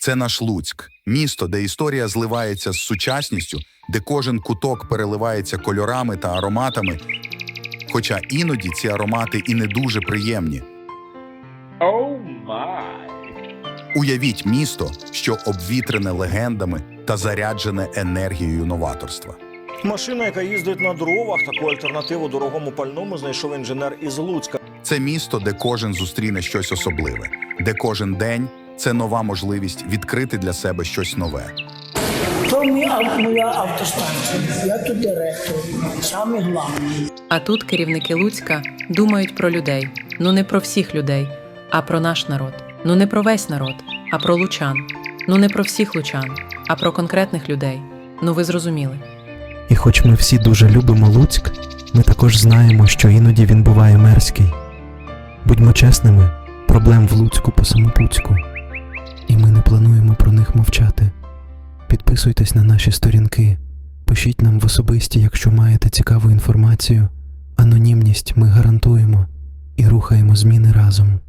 Це наш Луцьк, місто, де історія зливається з сучасністю, де кожен куток переливається кольорами та ароматами. Хоча іноді ці аромати і не дуже приємні. Oh my. Уявіть місто, що обвітрене легендами та заряджене енергією новаторства. Машина, яка їздить на дровах, таку альтернативу дорогому пальному знайшов інженер із Луцька. Це місто, де кожен зустріне щось особливе, де кожен день це нова можливість відкрити для себе щось нове. То моя автостанція. Я тут директор, самий головний. А тут керівники Луцька думають про людей. Ну не про всіх людей, а про наш народ. Ну не про весь народ, а про лучан. Ну не про всіх лучан, а про конкретних людей. Ну ви зрозуміли. І хоч ми всі дуже любимо Луцьк, ми також знаємо, що іноді він буває мерзкий. Будьмо чесними, проблем в Луцьку по самотуцьку. Не плануємо про них мовчати. Підписуйтесь на наші сторінки, пишіть нам в особисті, якщо маєте цікаву інформацію. Анонімність ми гарантуємо і рухаємо зміни разом.